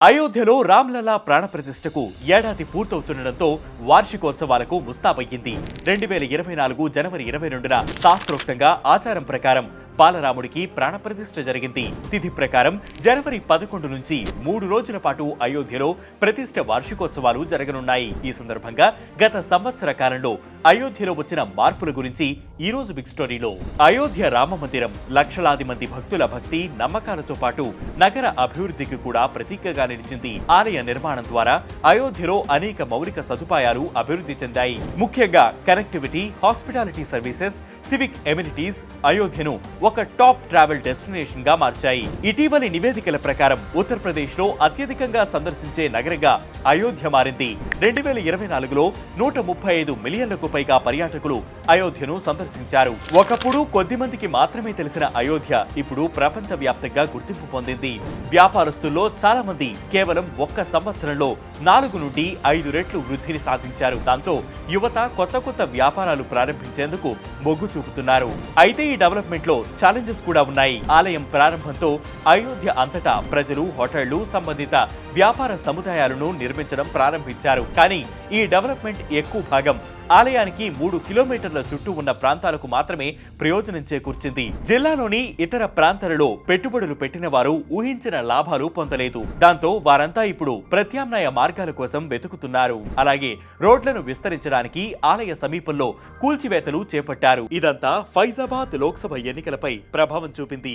అయోధ్యలో రామ్లలా ప్రాణప్రతిష్ఠకు ఏడాది పూర్తవుతుండటంతో వార్షికోత్సవాలకు ముస్తాబయ్యింది. రెండు వేల ఇరవై నాలుగు జనవరి ఇరవై రెండున శాస్త్రోక్తంగా ఆచారం ప్రకారం బాలరాముడికి ప్రాణప్రతిష్ఠ జరిగింది. తిథి ప్రకారం జనవరి పదకొండు నుంచి మూడు రోజుల పాటు అయోధ్యలో ప్రతిష్ఠ వార్షికోత్సవాలు జరగనున్నాయి. ఈ సందర్భంగా గత సంవత్సర కాలంలో అయోధ్యలో వచ్చిన మార్పుల గురించి ఈ రోజు బిగ్ స్టోరీలో అయోధ్య రామ మందిరం లక్షలాది మంది భక్తుల భక్తి నమ్మకాలతో పాటు నగర అభివృద్ధికి కూడా ప్రతీకగా నిలిచింది. ఆలయ నిర్మాణం ద్వారా అయోధ్యలో అనేక మౌలిక సదుపాయాలు అభివృద్ధి చెందాయి. ముఖ్యంగా connectivity hospitality services civic amenities అయోధ్యను ఒక టాప్ ట్రావెల్ డెస్టినేషన్గా మార్చాయి. ఇటీవలి నివేదికల ప్రకారం ఉత్తరప్రదేశ్లో అత్యధికంగా సందర్శించే నగరంగా అయోధ్య మారింది. రెండు వేల ఇరవై నాలుగులో నూట ముప్పై ఐదు మిలియన్లకు పైగా పర్యాటకులు అయోధ్యను సందర్శించారు. ఒకప్పుడు కొద్ది మందికి మాత్రమే తెలిసిన అయోధ్య ఇప్పుడు ప్రపంచ వ్యాప్తంగా గుర్తింపు పొందింది. వ్యాపారస్తుల్లో చాలా మంది కేవలం ఒక్క సంవత్సరంలో నాలుగు నుండి ఐదు రెట్లు వృద్ధిని సాధించారు. దాంతో యువత కొత్త కొత్త వ్యాపారాలు ప్రారంభించేందుకు మొగ్గు చూపుతున్నారు. అయితే ఈ డెవలప్మెంట్లో ఛాలెంజెస్ కూడా ఉన్నాయి. ఆలయం ప్రారంభంతో అయోధ్య అంతటా ప్రజలు హోటళ్ళు సంబంధిత వ్యాపార సముదాయాలను నిర్మించడం ప్రారంభించారు. కానీ ఈ డెవలప్మెంట్ ఎక్కువ భాగం ఆలయానికి మూడు కిలోమీటర్ల చుట్టూ ఉన్న ప్రాంతాలకు మాత్రమే ప్రయోజనం చేకూర్చింది. జిల్లాలోని ఇతర ప్రాంతాలలో పెట్టుబడులు పెట్టిన వారు ఊహించిన లాభాలు పొందలేదు. దాంతో వారంతా ఇప్పుడు ప్రత్యామ్నాయ మార్గాల కోసం వెతుకుతున్నారు. అలాగే రోడ్లను విస్తరించడానికి ఆలయ సమీపంలో కూల్చివేతలు చేపట్టారు. ఇదంతా ఫైజాబాద్ లోక్సభ ఎన్నికలపై ప్రభావం చూపింది.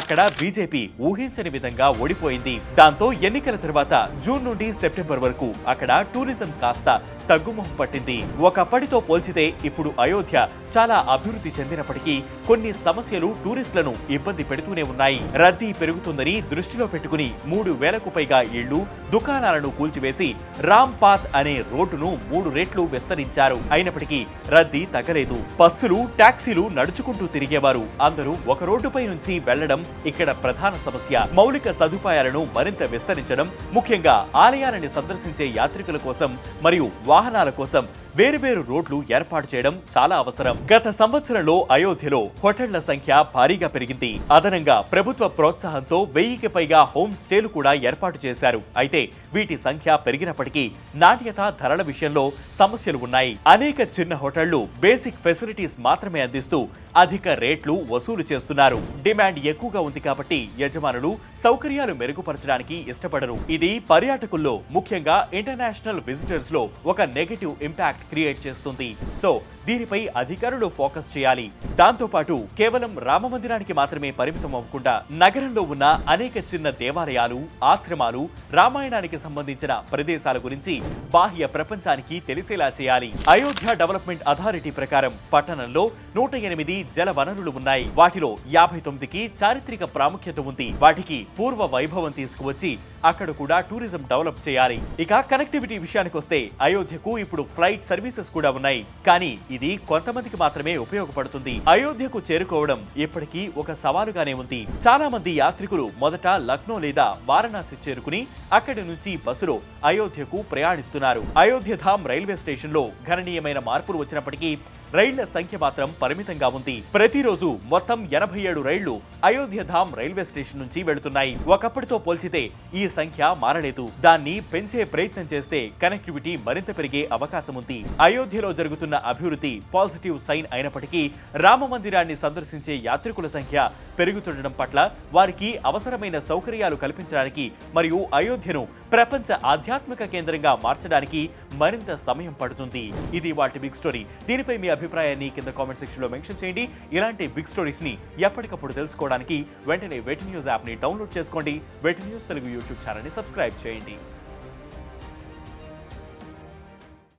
అక్కడ బీజేపీ ఊహించని విధంగా ఓడిపోయింది. దాంతో ఎన్నికల తర్వాత జూన్ నుండి సెప్టెంబర్ వరకు అక్కడ టూరిజం కాస్త తగ్గుముఖం పట్టింది. ఒక అప్పటితో పోల్చితే ఇప్పుడు అయోధ్య చాలా అభివృద్ధి చెందినప్పటికీ కొన్ని సమస్యలు టూరిస్టులను ఇబ్బంది పెడుతూనే ఉన్నాయి. రద్దీ పెరుగుతుందని దృష్టిలో పెట్టుకుని మూడు వేలకు పైగా ఇళ్ళు దుకాణాలను కూల్చివేసి రామ్ పాత్ అనే రోడ్డును మూడు రెట్లు విస్తరించారు. అయినప్పటికీ రద్దీ తగ్గలేదు. బస్సులు టాక్సీలు నడుచుకుంటూ తిరిగేవారు. అందరూ ఒక రోడ్డుపై నుంచి వెళ్ళడం ఇక్కడ ప్రధాన సమస్య. మౌలిక సదుపాయాలను మరింత విస్తరించడం ముఖ్యంగా ఆలయాలని సందర్శించే యాత్రికుల కోసం మరియు వాహనాల కోసం వేరువేరు రోడ్లు ఏర్పాటు చేయడం చాలా అవసరం. గత సంవత్సరంలో అయోధ్యలో హోటళ్ళ సంఖ్య భారీగా పెరిగింది. అదనంగా ప్రభుత్వ ప్రోత్సాహంతో వెయ్యికి పైగా హోమ్ స్టేలు కూడా ఏర్పాటు చేశారు. అయితే వీటి సంఖ్య పెరిగినప్పటికీ నాణ్యత ధరల విషయంలో సమస్యలు ఉన్నాయి. అనేక చిన్న హోటళ్ళు బేసిక్ ఫెసిలిటీస్ మాత్రమే అందిస్తూ అధిక రేట్లు వసూలు చేస్తున్నారు. డిమాండ్ ఎక్కువగా ఉంది కాబట్టి యజమానులు సౌకర్యాలు మెరుగుపరచడానికి ఇష్టపడరు. ఇది పర్యాటకుల్లో ముఖ్యంగా ఇంటర్నేషనల్ విజిటర్స్లో ఒక నెగటివ్ ఇంపాక్ట్ క్రియేట్ చేస్తుంది. సో దీనిపై అధికారులు ఫోకస్ చేయాలి. దాంతో పాటు కేవలం రామ మందిరానికి మాత్రమే పరిమితం అవ్వకుండా నగరంలో ఉన్న అనేక చిన్న దేవాలయాలు ఆశ్రమాలు రామాయణానికి సంబంధించిన ప్రదేశాల గురించి బాహ్య ప్రపంచానికి తెలిసేలా చేయాలి. అయోధ్య డెవలప్మెంట్ అథారిటీ ప్రకారం పట్టణంలో నూట ఎనిమిది జల వనరులు ఉన్నాయి. వాటిలో యాభై తొమ్మిదికి చారిత్రక ప్రాముఖ్యత ఉంది. వాటికి పూర్వ వైభవం తీసుకువచ్చి అక్కడ కూడా టూరిజం డెవలప్ చేయాలి. ఇక కనెక్టివిటీ విషయానికి వస్తే అయోధ్యకు ఇప్పుడు ఫ్లైట్ సర్వీసెస్ కూడా ఉన్నాయి. కానీ ఇది కొంతమందికి మాత్రమే ఉపయోగపడుతుంది. అయోధ్యకు చేరుకోవడం ఇప్పటికీ ఒక సవాలుగానే ఉంది. చాలా మంది యాత్రికులు మొదట లక్నో లేదా వారణాసి చేరుకుని అక్కడి నుంచి బస్సులో అయోధ్యకు ప్రయాణిస్తున్నారు. అయోధ్య ధామ్ రైల్వే స్టేషన్లో గణనీయమైన మార్పులు వచ్చినప్పటికీ రైళ్ళ సంఖ్య మాత్రం పరిమితంగా ఉంది. ప్రతిరోజు మొత్తం ఎనభై ఏడు రైళ్ళు అయోధ్య ధామ్ రైల్వే స్టేషన్ నుంచి వెళుతున్నాయి. ఒకప్పటితో పోల్చితే ఈ సంఖ్య మారలేదు. దాన్ని పెంచే ప్రయత్నం చేస్తే కనెక్టివిటీ మరింత పెరిగే అవకాశం ఉంది. అయోధ్యలో జరుగుతున్న అభివృద్ధి పాజిటివ్ సైన్ అయినప్పటికీ రామ మందిరాన్ని సందర్శించే యాత్రికుల సంఖ్య పెరుగుతుండడం పట్ల వారికి అవసరమైన సౌకర్యాలు కల్పించడానికి మరియు అయోధ్యను ప్రపంచ ఆధ్యాత్మిక కేంద్రంగా మార్చడానికి మరింత సమయం పడుతుంది. ఇది వాటి బిగ్ స్టోరీ. దీనిపై మీ అభిప్రాయాన్ని కింద కామెంట్ సెక్షన్లో మెన్షన్ చేయండి. ఇలాంటి బిగ్ స్టోరీస్ని ఎప్పటికప్పుడు తెలుసుకోవడానికి వెంటనే వెట్ న్యూస్ యాప్ని డౌన్లోడ్ చేసుకోండి. వెట్ న్యూస్ తెలుగు యూట్యూబ్ ఛానల్ని సబ్స్క్రైబ్ చేయండి.